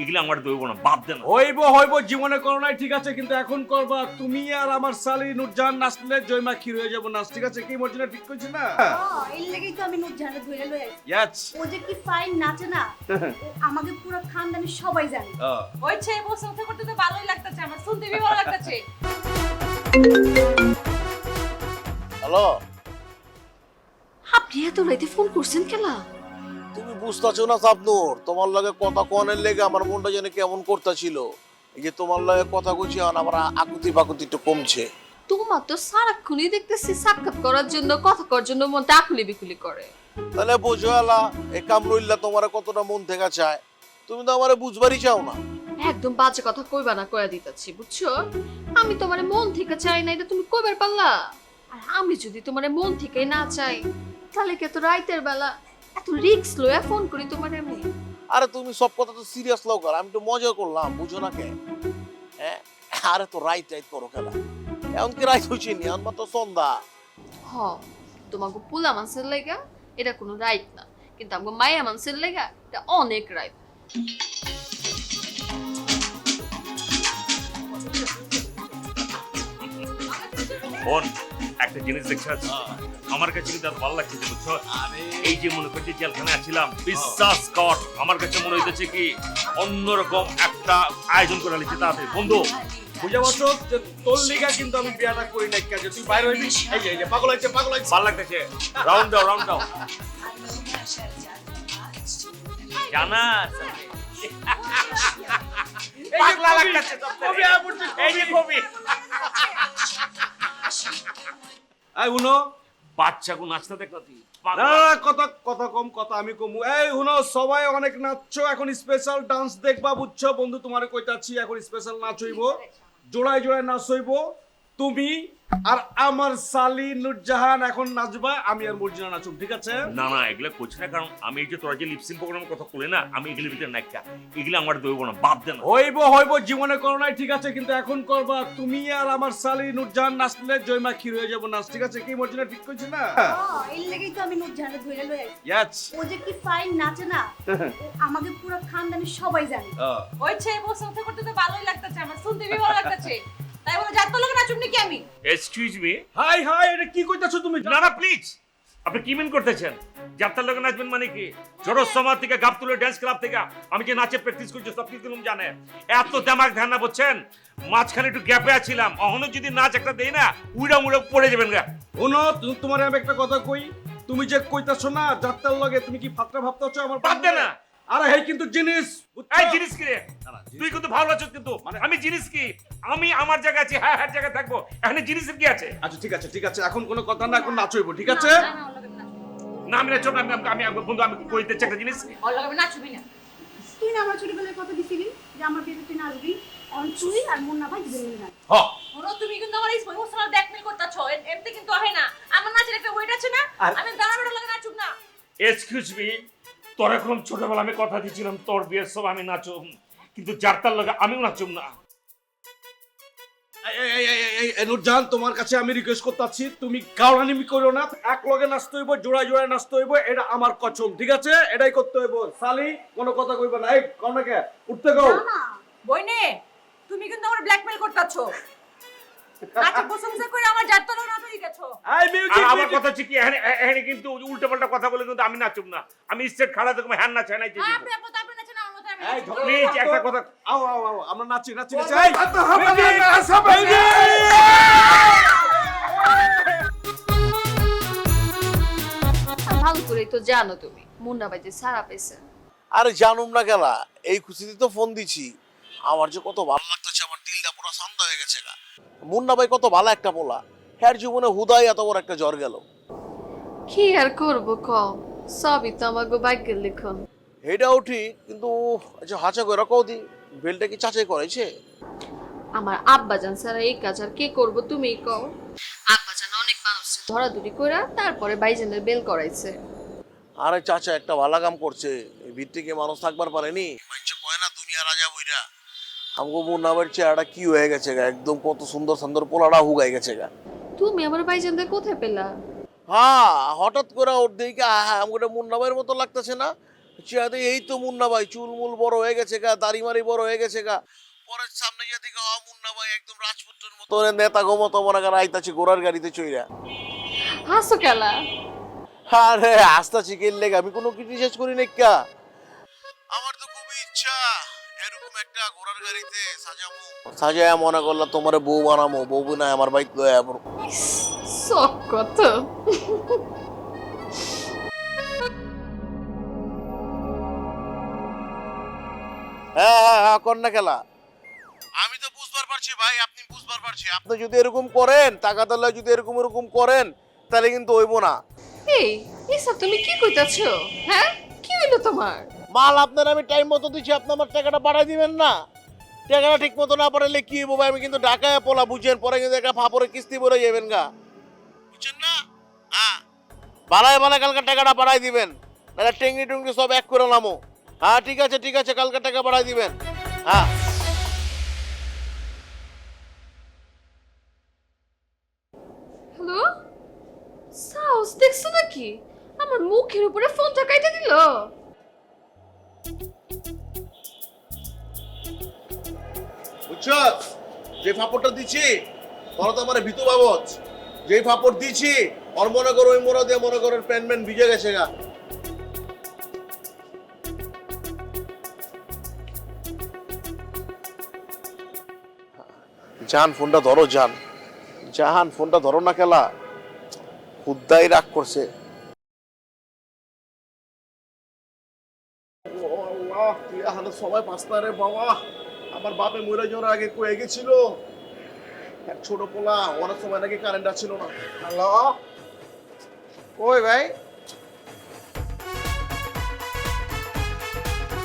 এগুলো আমার দইব না বাদ দেন হইব হইব জীবনে করো নাই ঠিক আছে কিন্তু এখন করবা তুমি আর আমার সালি নুরজাহান নাচলে জয়মা ক্ষীর হয়ে যাব নাচ ঠিক আছে? কি মর্জিনা ঠিক করছি না? এর লেগেই তো আমি ধরে লই আইছি ও যে কি ফাইন নাচে না আমাকে পুরো খানদানি সবাই জানে। বসে করতে তো ভালোই লাগতেছে আমার শুনতে বি ভালো লাগতেছে। হ্যালো। আপনি এত রাইতে ফোন করছেন কেলা? তুমি বুঝতেছো না সাবনুর? তোমার লগে কথা কনের লেগে আমার মনটা যেন কেমন করতেছিল। এই যে তোমার লগে কথা কইছি এখন আমার আকুতি পাকুতি একটু কমছে। তোমার তো সারাক্ষণই দেখতেছি সাক্ষাৎ করার জন্য কথা করার জন্য মনটা আকুলি বিকুলি করে। তাহলে বোঝো আলা এই কামরুল্লাহ তোমার কতটা মন থেকে চায়। তুমি তো আমারে বুঝবারই চাও না। একদম বাজে কথা কইবা না কয়া দিতেছি বুঝছ? আমি তোমার মন থেকে চাই না এটা তুমি কইবার পারলা? আর আমি যদি তোমার মন থেকে না চাই তাহলে কি তো রাইতের বেলা এত রিক্স লয়া ফোন করি তোমার আমি। আরে তুমি সব কথা তো সিরিয়াস লাও কর আমি তো মজা করলাম বুঝো না কে? হ্যাঁ? আরে তো রাইট রাইট করো খেলা। এমন কি রাইট হচ্ছে নি? আমার তো সন্ধ্যা। হ তোমাকে পোলা মাংসের লেগা এটা কোনো রাইট না। কিন্তু আমাকে মায়া মাংসের লেগা এটা অনেক রাইট বোন একটা জিনিস দেখছ আমার কাছে কিন্তু ভালো লাগছে বুঝছ? এই যে মনে করছি জেলখানে আছিলাম বিশ্বাস কর আমার কাছে মনে হইতেছে কি অন্যরকম একটা আয়োজন করে নিচ্ছে তাতে। বন্ধু বুঝে যে তোর লিগা কিন্তু আমি বিয়াটা করি নাই কাজে তুই বাইরে হইবি? এই যে পাগল পাগল ভালো লাগতেছে। রাউন্ড দাও রাউন্ড দাও। জানা পাগলা লাগতেছে এই যে কবি। এই উনো বাচ্চাকে নাচতে দেখো তুই। না না, না, কথা কথা কম কথা আমি কমু। এই হুনো সবাই অনেক নাচছো এখন স্পেশাল ডান্স দেখবা বুঝছ? বন্ধু তোমার কইতাছি এখন স্পেশাল নাচ হইব। জোড়ায় জোড়ায় নাচ হইব। তুমি আর আমার সালি নুরজাহান এখন নাচবা আমি আর মর্জিনা নাচুম ঠিক আছে? না না এগুলো করছি না কারণ আমি এই যে তোরা যে লিপসিং প্রোগ্রামের কথা বলে না আমি এগুলোর ভিতরে নাইকা এগুলো আমার দইব না বাদ দেন হইব হইব জীবনে করো নাই ঠিক আছে কিন্তু এখন করবা তুমি আর আমার সালি নুরজাহান নাচলে জয়মা ক্ষীর হয়ে যাব নাচ ঠিক আছে? কি মর্জিনা ঠিক করছি না? এর লেগেই তো আমি নুরজাহানে ধরে লই আইছি ইয়াস ও যে কি ফাইন নাচে না আমাকে পুরো খানদানি সবাই জানে। হয়েছে বসে করতে তো ভালোই লাগতেছে আমার শুনতে ভালো লাগতেছে। তাই বলে যার তো লোক নাচুম নাকি আমি? এক্সকিউজ মি হাই হাই এটা কি কইতাছো তুমি? না না প্লিজ আপনি কি মিন করতেছেন? যাত্রার লোকে নাচবেন মানে কি? জোরস সমাজ থেকে গাবতুলো ড্যান্স ক্লাব থেকে আমি যে নাচে প্র্যাকটিস করছি সব কিছু তুমি জানে। এত দামাক ধ্যান না বুঝছেন? মাঝখানে একটু গ্যাপে আছিলাম। অহনো যদি নাচ একটা দেই না উড়া মুড়ে পড়ে যাবেন গা। শোনো তোমার আমি একটা কথা কই। তুমি যে কইতাছো না যাত্রার লগে তুমি কি ফাত্রা ভাবতাছো আমার বাদ দে না। আরে হেই কিন্তু জিনিস এই জিনিস কি রে? তুই কিন্তু ভালো আছিস কিন্তু। মানে- আমি জিনিস কি? আমি আমার জায়গায় আছি হ্যাঁ হ্যাঁ জায়গায় থাকব। এখানে জিনিসের কি আছে? আচ্ছা ঠিক আছে ঠিক আছে। এখন কোনো কথা না এখন নাচ ঠিক আছে? না, না, আমি নাচবো না আমি আমি বন্ধু আমি কইতেছি একটা জিনিস? না। ওর নাচবি না। তুই না আমার ছোটবেলায় কথা দিছিলি যে আমার বিয়েতে তুই নাচবি। এখন তুই আর মুন্না ভাই দুজন মিলে নাচ হ। ওরা তুমি কিন্তু আমার ইমোশনাল ব্ল্যাকমেল করতেছো। এমনি কিন্তু হয় না। আমার নাচের একটা ওয়েট আছে না। আর- আমি দাঁড়াবে লাগে নাচুম না। এক্সকিউজ মি তোর এখন ছোটবেলা আমি কথা দিয়েছিলাম তোর বিয়ের সব আমি নাচুম। কিন্তু যারতার লগে আমিও নাচুম না। নুরজাহান তোমার কাছে আমি রিকোয়েস্ট করতেছি তুমি গাওয়ানিমি করো না এক লগে নাচতে হইব জোড়ায় জোড়ায় নাচতে হইব এটা আমার কচম ঠিক আছে? এটাই করতে হইব। সালি কোনো কথা কইবে না। এই কও কে উঠতে গো। না না বইনে তুমি কিন্তু আমার ব্ল্যাকমেল করতেছো নাচে প্রশংসা করে আমার যার তো লোক গেছো। এই মিউজিক আমার কথা হচ্ছে কি এখানে এখানে কিন্তু উল্টো কথা বলে কিন্তু আমি নাচুম না। আমি স্টেট খাড়া দেখব হ্যাঁ নাচ নাচে আপনি আপনি আপনি নাচেন আমার মতো আমি এই প্লিজ একটা কথা আও আও আও আমরা নাচি নাচি নাচি। এই, হাতে হবে না, baby! ভালো করেই তো জানো তুমি মুন্না ভাই যে সারা পেয়েছে। আরে জানুম না গেলা এই খুশিতে তো ফোন দিছি। আমার যে কত ভালো লাগতেছে আমার দিলটা পুরো শান্ত হয়ে গেছে গা মুন্না ভাই কত ভালো একটা পোলা হ্যার জীবনে হুদাই এত বড় একটা জ্বর গেল। কি আর করব কম সবই তো আমাকে ভাগ্যের লিখন। এটাও ঠিক কিন্তু আচ্ছা হাঁচা করে রাখাও দি বেলটা কি চাচাই করেছে আমার আব্বাজান ছাড়া এই কাজ আর কে করব তুমিই কও। আব্বাজান অনেক মানুষ ধরাধরি করে তারপরে বাইজানের বেল করাইছে। আরে চাচা একটা ভালো কাম করছে এই ভিত্তিকে মানুষ থাকবার পারেনি। মানুষ কয় না দুনিয়া রাজা বইরা। আমাকে মুন্না ভাইয়ের চেহারাটা কি হয়ে গেছে গা? একদম কত সুন্দর সুন্দর পোলাটা হুগাই গেছে গা। তুমি আমার বাইজানদের কোথায় পেলা? হ্যাঁ হঠাৎ করে ওর দিকে আমাকে মুন্না ভাইয়ের মতো লাগতেছে না? চেয়াতে এই তো মুন্না ভাই চুলমুল বড় হয়ে গেছে গা দাড়ি মারি বড় হয়ে গেছে গা। পরের সামনে গিয়ে দেখে হ মুন্না ভাই একদম রাজপুত্রের মতো। নেতা গো মতো মনে করেন আইতাছে ঘোড়ার গাড়িতে চইরা। হাসো খেলা আরে আস্তা চিকেন লেগে আমি কোনো কিছু শেষ করি নাই কা। আমার তো খুবই ইচ্ছা। এরকম একটা ঘোড়ার গাড়িতে সাজামু সাজায় মনে করলাম তোমার বউ বানামো বউ না আমার বাইক লয়ে আমার শখ কত হ্যাঁ হ্যাঁ হ্যাঁ কন্যা খেলা। আমি তো বুঝবার পারছি ভাই আপনি বুঝবার পারছি। আপনি যদি এরকম করেন টাকা তাহলে যদি এরকম এরকম করেন তাহলে কিন্তু হইব না। এই এসব তুমি কি কইতাছো? হ্যাঁ? কি হইল তোমার? মাল আপনার আমি টাইম মতো দিচ্ছি, আপনি আমার টাকাটা বাড়াই দিবেন না। টাকাটা ঠিক মতো না পাঠালে কি ভাই? আমি কিন্তু ঢাকায় পোলা বুঝছেন পরে কিন্তু একটা ফাপরে কিস্তি ভরে যাবেন গা। বুঝছেন না? হ্যাঁ। বাড়ায় বাড়ায় কালকে টাকাটা বাড়াই দিবেন। নাহলে টেঙ্গি টুঙ্গি সব এক করে নামো। হ্যাঁ ঠিক আছে ঠিক আছে, কালকে টাকা বাড়াই দিবেন। হ্যাঁ। হ্যালো? সাউস দেখছ নাকি? আমার মুখের উপরে ফোনটা কাইটা দিল। বুঝছ যে ফাপড়টা দিচ্ছি ওরা তো আমার ভিতু বাবদ, যে ফাপড় দিচ্ছি ওর মনে করো ওই মোড়া দিয়ে মনে করেন প্যান ম্যান ভিজে গেছে গা। জান ফোনটা ধরো জান জাহান, ফোনটা ধরো না খেলা খুদ্দাই রাগ করছে। তুই সবাই পাঁচটা রে বাবা। আমার বাপে মরে যাওয়ার আগে কয়ে গেছিল, এক ছোট পোলা অনেক সময় নাকি কারেন্ট ছিল না। হ্যালো? কই ভাই?